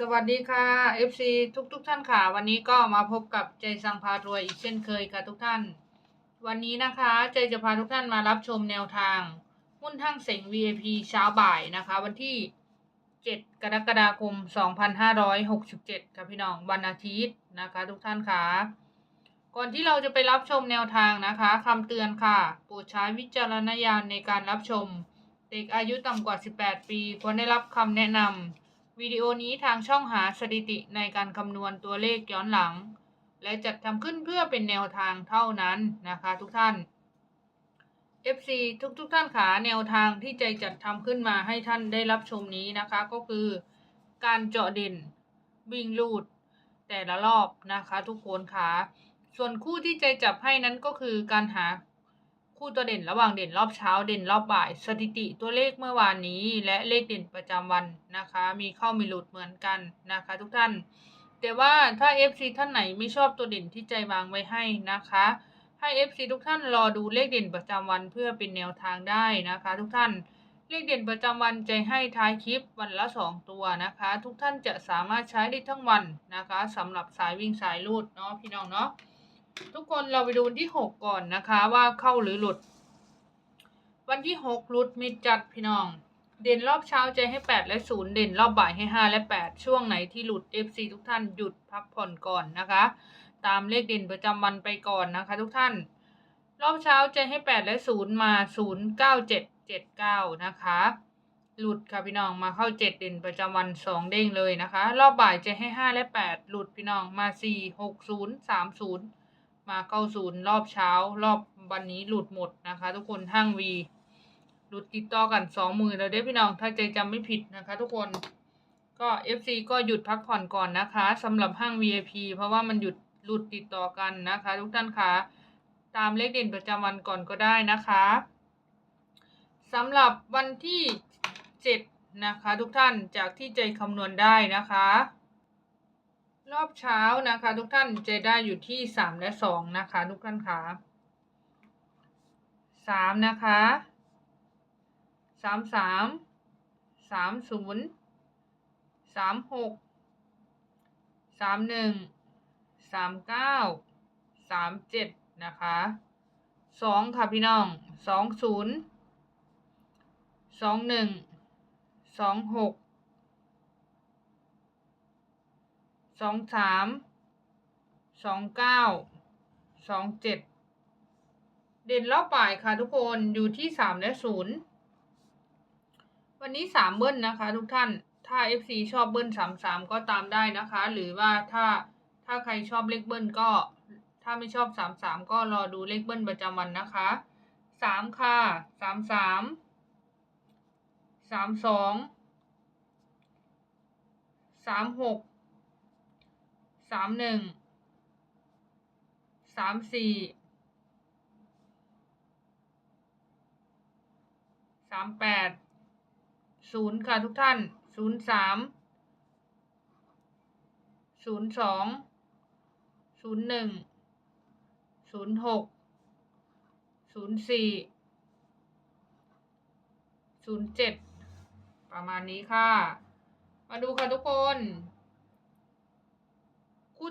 สวัสดีค่ะ FC ทุกทุกๆท่านค่ะ วันนี้ก็มาพบกับใจสังพารวยอีกเช่นเคยค่ะทุกท่าน วันนี้นะคะใจจะพาทุกท่านมารับชมแนวทาง หุ้นทั้งเสง VIP เช้าบ่ายนะคะ วันที่ 7 กรกฎาคม 2567 ค่ะพี่น้องวันอาทิตย์นะคะ ทุกท่านค่ะ ก่อนที่เราจะไปรับชมแนวทางนะคะคำเตือนค่ะโปรดใช้วิจารณญาณในการรับชม เด็กอายุต่ำกว่า 18 ปีควรได้รับคำแนะนำ วิดีโอนี้ทางช่องหาสถิติในการคำนวณตัวเลขย้อนหลัง และจัดทำขึ้นเพื่อเป็นแนวทางเท่านั้นนะคะทุกท่าน FC ทุกทุกๆท่านขาแนวทางที่ใจจัดทำขึ้นมาให้ท่านได้รับชมนี้นะคะก็คือการเจาะเด่นวิ่งลูด แต่ละรอบนะคะ ทุกคนขาส่วนคู่ที่ใจจับให้นั้นก็คือการหา คู่ตัวเด่นระหว่างเด่นรอบเช้าเด่นรอบบ่าย สถิติตัวเลขเมื่อวานนี้ และเลขเด่นประจำวันนะคะ มีเข้ามีหลุดเหมือนกันนะคะ ทุกท่าน แต่ว่าถ้า FC ท่านไหนไม่ชอบตัวเด่นที่ใจวางไว้ให้นะคะ ให้ FC ทุกท่านรอดูเลขเด่นประจำวันเพื่อเป็นแนวทางได้นะคะ ทุกท่านเลขเด่นประจำวันใจให้ท้ายคลิปวันละ 2 ตัวนะคะ ทุกท่านจะสามารถใช้ได้ทั้งวันนะคะสำหรับสายวิ่งสายลูดเนาะพี่น้องเนาะ ทุกคนเราไปดูวันที่6ก่อนนะคะว่าเข้าหรือหลุด วันที่6หลุดมิดจัดพี่น้อง เด่นรอบเช้าใจให้8และ0เด่นรอบบ่ายให้5และ8ช่วงไหนที่หลุด FC ทุกท่านหยุดพักผ่อนก่อนนะคะ ตามเลขเด่นประจำวันไปก่อนนะคะ ทุกท่าน รอบเช้าใจให้8และ0มา0 9 7 7 9นะคะหลุดค่ะพี่น้องมาเข้า7เด่นประจำวัน2เด้งเลยนะคะ รอบบ่ายใจให้5และ8หลุดพี่น้องมา4 6 0 3 0มศูนย์ มาเข้า0รอบเช้า รอบวันนี้หลุดหมดนะคะ ทุกคนห้างวีหลุดติดต่อกัน2มือแล้วเด้พี่น้องถ้าใจจำไม่ผิดนะคะ ทุกคนก็ FC ก็หยุดพักผ่อนก่อนนะคะสำหรับห้าง VIP เพราะว่ามันหยุดหลุดติดต่อกันนะคะ ทุกท่านคะตามเลขเด่นประจำวันก่อนก็ได้นะคะสำหรับวันที่ 7 นะคะ ทุกท่านจากที่ใจคำนวณได้นะคะ รอบเช้านะคะ ทุกท่านใจได้อยู่ที่3และ2นะคะ ทุกท่านคะ3นะคะสามสามสามศูนย์สามหกสามหนึ่งสามเก้าสามเจ็ดนะคะสองค่ะพี่น้องสองศูนย์สองหนึ่งสองหก สองสามสองเก้าสองเจ็ดเด่นรอบบ่ายค่ะทุกคนอยู่ที่สามและศูนย์วันนี้สามเบิ้ลนะคะ ทุกท่านถ้า FC ชอบเบิ้ลสามสามก็ตามได้นะคะ หรือว่าถ้าถ้าใครชอบเลขเบิ้ลก็ ถ้าไม่ชอบสามสามก็รอดูเลขเบิ้ลประจำวันนะคะสามค่ะสามสามสามสองสามหก สามหนึ่งสามสี่สามแปดศูนย์ค่ะทุกท่านศูนย์สามศูนย์สองศูนย์หนึ่งศูนย์หกศูนย์สี่ศูนย์เจ็ดประมาณนี้ค่ะ มาดูค่ะทุกคน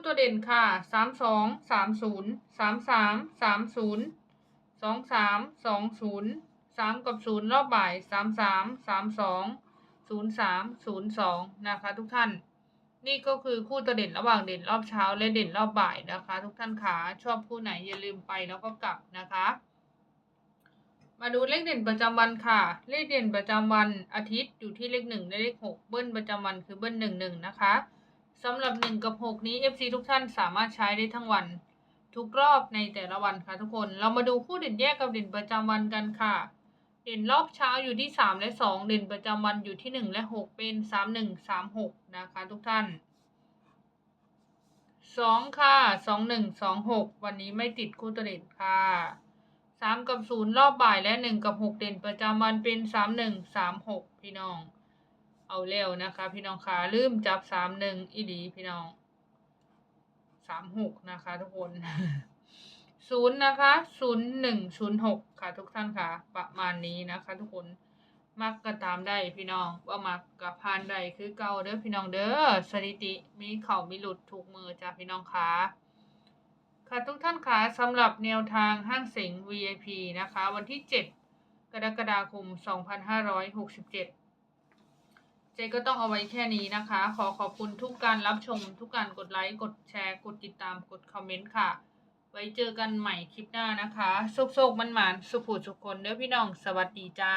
ตัวเด่นค่ะสามสองสามศูนย์สามสามสามศูนย์สองสามสองศูนย์สามกับศูนย์รอบบ่ายสามสามสามสองศูนย์สามศูนย์สองนะคะทุกท่าน นี่ก็คือคู่ตัวเด่นระหว่างเด่นรอบเช้าและเด่นรอบบ่ายนะคะ ทุกท่านขาชอบคู่ไหนอย่าลืมไปแล้วก็กลับนะคะ มาดูเลขเด่นประจำวันค่ะ เลขเด่นประจำวันอาทิตย์อยู่ที่เลขหนึ่งและเลขหกเบิ้ลประจำวันคือเบิ้ลหนึ่งหนึ่งนะคะ สำหรับหนึ่งกับหกนี้ FC ทุกท่านสามารถใช้ได้ทั้งวัน ทุกรอบในแต่ละวันค่ะทุกคน เรามาดูคู่เด่นแยกกับเด่นประจำวันกันค่ะ เด่นรอบเช้าอยู่ที่สามและสองเด่นประจำวันอยู่ที่หนึ่งและหกเป็นสามหนึ่งสามหกนะคะทุกท่านสองค่ะสองหนึ่งสองหกวันนี้ไม่ติดคู่ตัวเด่นค่ะสามกับศูนย์รอบบ่ายและหนึ่งกับหกเด่นประจำวันเป็นสามหนึ่งสามหกพี่น้อง เอาเร็วนะคะ พี่น้องคะลืมจับสามหนึ่งอีดีพี่น้องสามหกนะคะ ทุกคนศูนย์นะคะศูนย์หนึ่งศูนย์หกค่ะทุกท่านค่ะ ประมาณนี้นะคะ ทุกคนมักก็ตามได้พี่น้องว่ามักก็ผ่านได้คือเก่าเด้อพี่น้องเด้อสถิติมีเข้ามีหลุดถูกมือจ้าพี่น้องค่ะค่ะทุกท่านค่ะสำหรับแนวทางห้างเสง VIP นะคะ วันที่ 7 กรกฎาคม 2567 เจก็ต้องเอาไว้แค่นี้นะคะ ขอขอบคุณทุกการรับชม ทุกการกดไลค์ กดแชร์ กดติดตาม กดคอมเมนต์ค่ะ ไว้เจอกันใหม่คลิปหน้านะคะ โชคๆมันหมานสุขูสุขคนเด้อพี่น้อง สวัสดีจ้า